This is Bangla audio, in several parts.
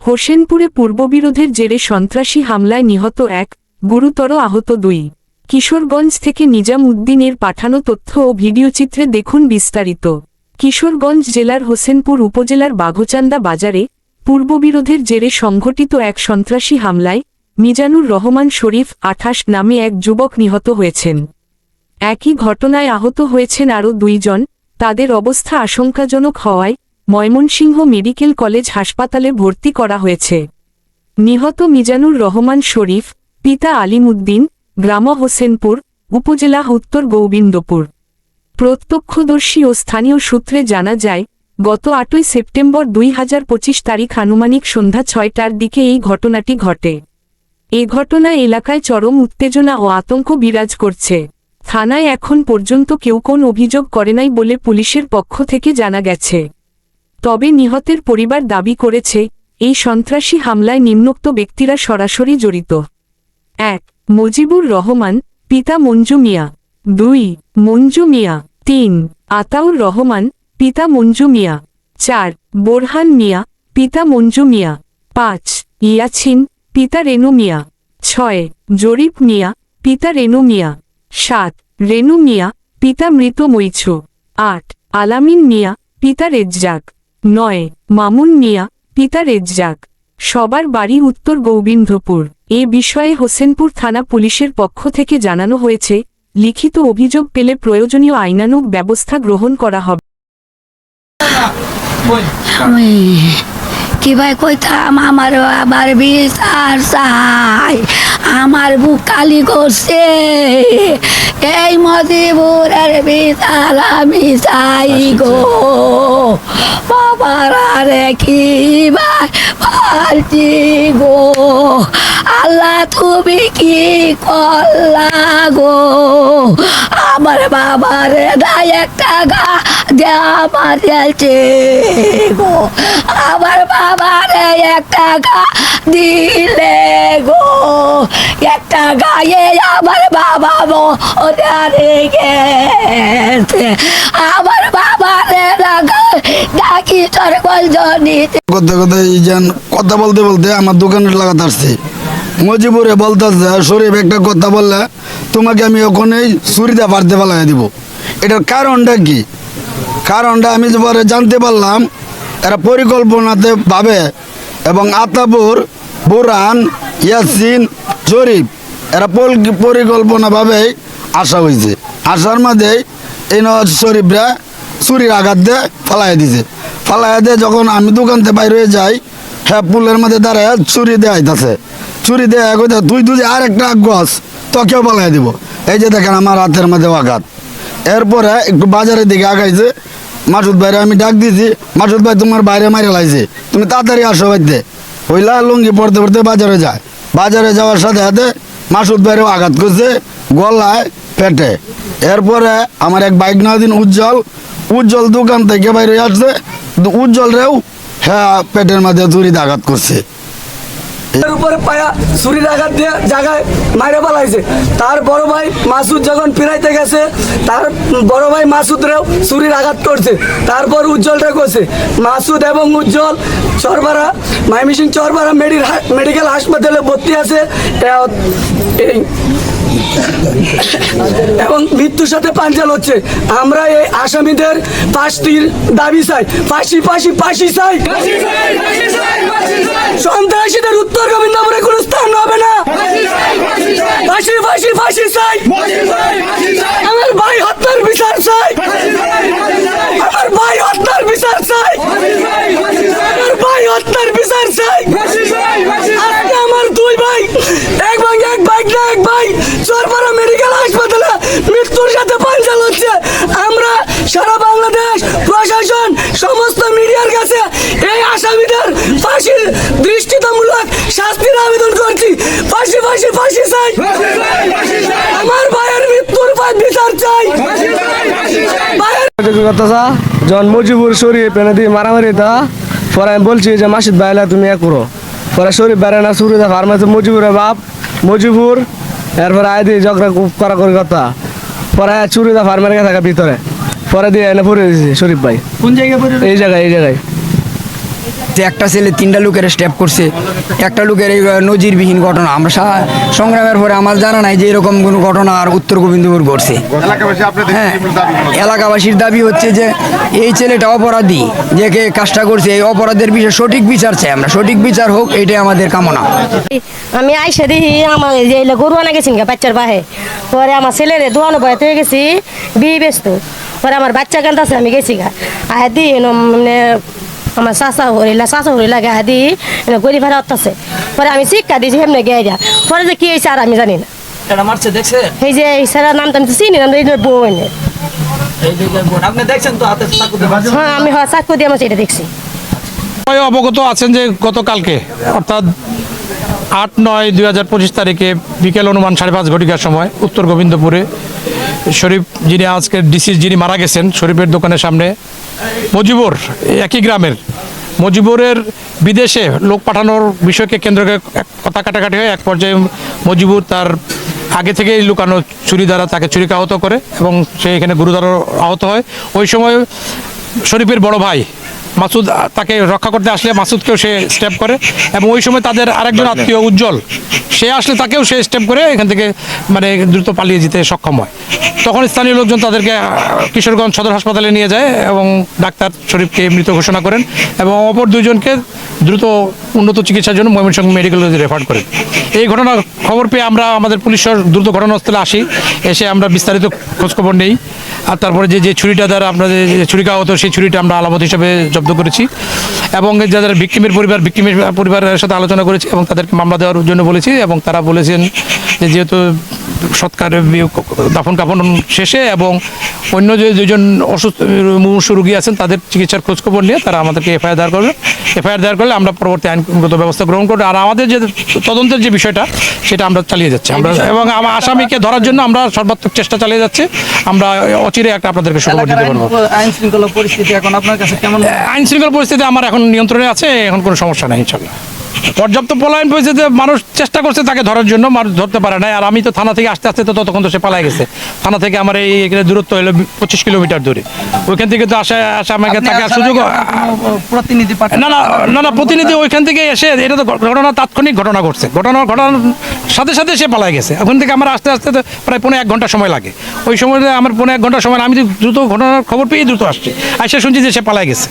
হোসেনপুরে পূর্ববিরোধের জেরে সন্ত্রাসী হামলায় নিহত এক, গুরুতর আহত দুই। কিশোরগঞ্জ থেকে নিজাম উদ্দিনের পাঠানো তথ্য ও ভিডিওচিত্রে দেখুন বিস্তারিত। কিশোরগঞ্জ জেলার হোসেনপুর উপজেলার বাঘচান্দা বাজারে পূর্ববিরোধের জেরে সংঘটিত এক সন্ত্রাসী হামলায় মিজানুর রহমান শরীফ আঠাশ নামে এক যুবক নিহত হয়েছেন। একই ঘটনায় আহত হয়েছেন আরও দুইজন। তাদের অবস্থা আশঙ্কাজনক হওয়ায় ময়মনসিংহ মেডিকেল কলেজ হাসপাতালে ভর্তি করা হয়েছে। নিহত মিজানুর রহমান শরীফ, পিতা আলিমুদ্দিন, গ্রাম হোসেনপুর, উপজেলা উত্তর গোবিন্দপুর। প্রত্যক্ষদর্শী ও স্থানীয় সূত্রে জানা যায়, গত আটই সেপ্টেম্বর দুই হাজার পঁচিশ তারিখ আনুমানিক সন্ধ্যা ছয়টার দিকে এই ঘটনাটি ঘটে। এ ঘটনায় এলাকায় চরম উত্তেজনা ও আতঙ্ক বিরাজ করছে। থানায় এখন পর্যন্ত কেউ কোন অভিযোগ করে নাই বলে পুলিশের পক্ষ থেকে জানা গেছে। তবে নিহতের পরিবার দাবি করেছে, এই সন্ত্রাসী হামলায় নিম্নোক্ত ব্যক্তিরা সরাসরি জড়িত। এক, মুজিবুর রহমান, পিতা মঞ্জু মিয়া। দুই, মঞ্জু মিয়া। তিন, আতাউর রহমান, পিতা মঞ্জু মিয়া। চার, বোরহান মিয়া, পিতা মঞ্জু মিয়া। পাঁচ, ইয়াছিন, পিতা রেনু মিয়া। ছয় জরিফ মিয়া, পিতা রেনু মিয়া। সাত, রেনু মিয়া, পিতা মৃত মৈছু। আট, আলামিন মিয়া, পিতা রেজ্জাক। নয়, মামুন মিয়া, পিতা রেজ্জাক। সবার বাড়ি উত্তর গোবিন্দপুর। এ বিষয়ে হোসেনপুর থানা পুলিশের পক্ষ থেকে জানানো হয়েছে, লিখিত অভিযোগ পেলে প্রয়োজনীয় আইনানুগ ব্যবস্থা গ্রহণ করা হবে। কি ভাই আমার আমার বুক কালি করছে। এই মদিপুরের বিচার আমি চাই গো বাবার ভাই পারছি গো। আল্লাহ তুমি কি করলা গো? আমার বাবারে নাই একটা গা দেয়া মারিয়াছে গো। আমার বাবারে একটা গা দিলে গো। একটা গায়ে আমার বাবা মরে গেছে আমার গঞ্জনিতে কথা বলতে বলতে আমার দোকানের লাগাতে আসছে। মজিবুরে বলতেছে, শরীফ, একটা কথা বললে তোমাকে আমি ওখানেই ছুরিতে পারতে পালাই দিব। এটার কারণটা কি? কারণটা আমি পরে জানতে পারলাম, এরা পরিকল্পনাতে ভাবে এবং আতাপুর বুরান ইয়াসিন শরীফ এরা পরিকল্পনাভাবেই আসা হয়েছে আসার মধ্যেই এই নওয়াজ শরীফরা চুরির আঘাত দিয়ে ফালাই দিছে। ফালাই দিয়ে যখন আমি দোকান থেকে বাইরে যাই হ্যাঁ পুলের মধ্যে দাঁড়ায় চুরি দিয়ে আইতাছে চুরি দিয়ে কইতে তুই তুই আর একটা গছ তোকেও পালাই দিব। এই যে দেখেন আমার হাতের মধ্যে আঘাত। এরপরে একটু বাজারের দিকে আগাইছে। মাসুদ ভাইরে আমি ডাক দিয়েছি, মাসুদ ভাই, তোমার বাইরে মারে লাইছে। তুমি তাড়াতাড়ি আসো বাড়িতে হইলা লুঙ্গি পড়তে পড়তে বাজারে যায়। বাজারে যাওয়ার সাথে সাথে মাসুদ ভাইরেও আঘাত করছে গলায়, পেটে। এরপরে আমার এক বাইক না দিন উজ্জ্বল উজ্জ্বল দোকান থেকে বাইরে আসছে উজ্জ্বল রেও হ্যাঁ পেটের মাঝে দূরিতে আঘাত করছে। এর উপরে পায়া ছুরির আঘাত দিয়ে জায়গায় মাইরে পালাইছে তার বড় ভাই মাসুদ যখন ফিরাইতে গেছে, তার বড় ভাই মাসুদ রেও ছুরির আঘাত করছে। তারপর উজ্জ্বলটা করছে মাসুদ এবং উজ্জ্বল, চরবারা মাইমিসিং চরবারা মেডিকেল হাসপাতালে ভর্তি আছে। এই এবং মৃত্যুর সাথে পাঞ্জাল হচ্ছে। আমরা এই আসামিদের পাশটির দাবি চাই। পাশি পাশি পাশি চাই। সন্ত্রাসীদের উত্তর গোবিন্দপুরে কোনো স্থান হবে না। পাশি পাশি পাশি চাই। আমার ভাই হত্যার বিচার চাই আমার ভাই হত্যার বিচার চাই আমার ভাই হত্যার বিচার চাই আজকে আমার দুই ভাই এক ভাই এক ভাই না এক ভাই চরপাড়া মেডিকেল হাসপাতালে মৃত্যুর সাথে পাঞ্চাল হচ্ছে আমরা সারা বাংলাদেশ প্রশাসন সমস্ত মিডিয়ার কাছে এই আসামিদের ফাঁসির দৃষ্টিতামূলক শাস্তির আবেদন করছি ফাঁসি ফাঁসি ফাঁসি চাই। আমার ভাইয়ের মৃত্যুর পর বিচার চাই। ভাইয়ের কথা যখন মুজিবুর শরীফ এনে দিয়ে মারামারি তা। পরে আমি বলছি যে মাসিদ ভাইলা তুমি এক করো। পরে শরীফ বেড়ে না শুরু দা ফার্মাসি মুজিবুরের বাপ। মুজিবুর এরপরে আয় দিয়ে ঝগড়া করা করি কথা পরে চুরি দা ফার্মের থাকা ভিতরে। পরে দিয়ে এনে পড়ে দিয়েছি শরীফ ভাই। কোন জায়গায় এই জায়গায় এই জায়গায়। যে একটা ছেলে তিনটা লোকের স্টেপ করছে একটা লোকের এই নজিরবিহীন ঘটনা। আমরা সংগ্রামের পরে আমার জানা নাই যে এরকম কোনো ঘটনা আর উত্তর গোবিন্দপুর ঘটছে। হ্যাঁ? এলাকাবাসীর দাবি হচ্ছে যে এই ছেলেটা অপরাধী যে কে কাজটা করছে এই অপরাধের বিষয়ে সঠিক বিচার চাই আমরা। সঠিক বিচার হোক এটাই আমাদের কামনা। আমি আইসা দেখি আমার যে গরু আনা গেছি গা বাচ্চার বাহে। পরে আমার ছেলেরে দোয়ানো বয়তে গেছি বিয়ে ব্যস্ত। পরে আমার বাচ্চা কান্দাছে আমি গেছি গা। আহ দি মানে আমার চাচা হরিলা চাচা হরিলা গা দি গড়ি ভাড়া অত্যাছে পরে আমি শিক্ষা দিয়েছি হেমনে গিয়ে যা পরে যে কি হয়েছে আর আমি জানি না। এটা মারছে দেখছেন এই যে এই স্যারের নামটা আমি চিনি না বউ এনে। এই যে বোন, আপনি দেখছেন তো হাতে চাকু দিয়ে মারছে। হ্যাঁ আমি হয় চাকু দিয়ে আমার এটা দেখছি। অবগত আছেন যে গতকালকে অর্থাৎ আট নয় দুই হাজার পঁচিশ তারিখে বিকেল অনুমান সাড়ে পাঁচ ঘটিকার সময় উত্তর গোবিন্দপুরে শরীফ যিনি আজকে ডিসি যিনি মারা গেছেন শরীফের দোকানের সামনে মজিবুর, একই গ্রামের। মজিবরের বিদেশে লোক পাঠানোর বিষয়কে কেন্দ্রকে কথা কাটাকাটি হয় এক পর্যায়ে মজিবুর তার আগে থেকেই লুকানো ছুরি দ্বারা তাকে চুরিকে আহত করে এবং সে এখানে গুরুতর আহত হয়। ওই সময় শরীফের বড় ভাই মাসুদ তাকে রক্ষা করতে আসলে মাসুদকেও সে স্টেপ করে এবং ওই সময় তাদের আরেকজন আত্মীয় উজ্জ্বল সে আসলে তাকেও সে স্টেপ করে এখান থেকে মানে দ্রুত পালিয়ে যেতে সক্ষম হয়। তখন স্থানীয় লোকজন তাদেরকে কিশোরগঞ্জ সদর হাসপাতালে নিয়ে যায় এবং ডাক্তার শরীফকে মৃত ঘোষণা করেন এবং অপর দুইজনকে দ্রুত উন্নত চিকিৎসার জন্য ময়মনসিংহ মেডিকেল কলেজে রেফার করেন। এই ঘটনা খবর পেয়ে আমরা আমাদের পুলিশের দ্রুত ঘটনাস্থলে আসি এসে আমরা বিস্তারিত খোঁজখবর নেই। আর তারপরে যে যে ছুরিটা দ্বারা আপনাদের যে ছুরিকা হতো সেই ছুরিটা আমরা আলামত হিসেবে জব্দ করেছি এবং যাদের ভিক্টিমের পরিবার, ভিক্টিমের পরিবারের সাথে আলোচনা করেছি এবং তাদেরকে মামলা দেওয়ার জন্য বলেছি এবং তারা বলেছেন যে যেহেতু সৎকার দাফন কাফন শেষে এবং অন্য যে দুজন অসুস্থ মুমূর্ষ রুগী আছেন তাদের চিকিৎসার খোঁজখবর নিয়ে তারা আমাদেরকে এফআইআর দায়ের করবে। এফআইআর দায়ের করলে আমরা পরবর্তী আইনগত ব্যবস্থা গ্রহণ করব। আর আমাদের যে তদন্তের যে বিষয়টা সেটা আমরা চালিয়ে যাচ্ছি। আমরা এবং আমার আসামিকে ধরার জন্য আমরা সর্বাত্মক চেষ্টা চালিয়ে যাচ্ছি। আমরা অচিরে একটা আপনাদেরকে সুখবর দিতে পারব। আইন শৃঙ্খলা পরিস্থিতি এখন আপনার কাছে কেমন আইন শৃঙ্খলা পরিস্থিতি আমার এখন নিয়ন্ত্রণে আছে এখন কোনো সমস্যা নেই ইনশাল্লাহ পর্যাপ্ত পলায়ন পরিস্থিতিতে মানুষ চেষ্টা করছে তাকে ধরার জন্য মানুষ ধরতে পারে না আর আমি তো থানা থেকে আস্তে আস্তে তো ততক্ষণ তো সে পালাই গেছে। থানা থেকে আমার এই এখানে দূরত্ব হলো পঁচিশ কিলোমিটার দূরে। ওইখান থেকে তো আসা আসা আমাকে তাকে সুযোগ প্রতিনিধি না না না। না প্রতিনিধি ওইখান থেকে এসে এটা তো ঘটনা তাৎক্ষণিক ঘটনা ঘটছে। ঘটনা ঘটনার সাথে সাথে সে পালাই গেছে। ওখান থেকে আমার আস্তে আস্তে তো প্রায় পনেরো এক ঘণ্টা সময় লাগে। ওই সময় আমার পনেরো এক ঘণ্টা সময় আমি তো দ্রুত ঘটনার খবর পেয়ে দ্রুত আসছি। আসে শুনছি যে সে পালাই গেছে।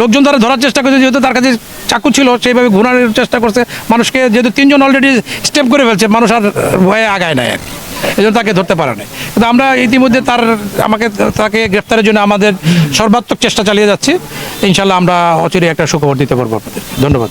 লোকজন তারা ধরার চেষ্টা করছে যেহেতু তার কাছে চাকু ছিল, সেইভাবে ঘুরানোর চেষ্টা করছে। মানুষকে যেহেতু তিনজন অলরেডি স্টেপ করে ফেলছে, মানুষ আর ভয়ে আগায় নাই। আর কি এই জন্য তাকে ধরতে পারে নাই। কিন্তু আমরা ইতিমধ্যে তার, আমাকে তাকে গ্রেফতারের জন্য আমাদের সর্বাত্মক চেষ্টা চালিয়ে যাচ্ছি। ইনশাল্লাহ আমরা অচিরে একটা সুখবর দিতে পারব আপনাদের। ধন্যবাদ।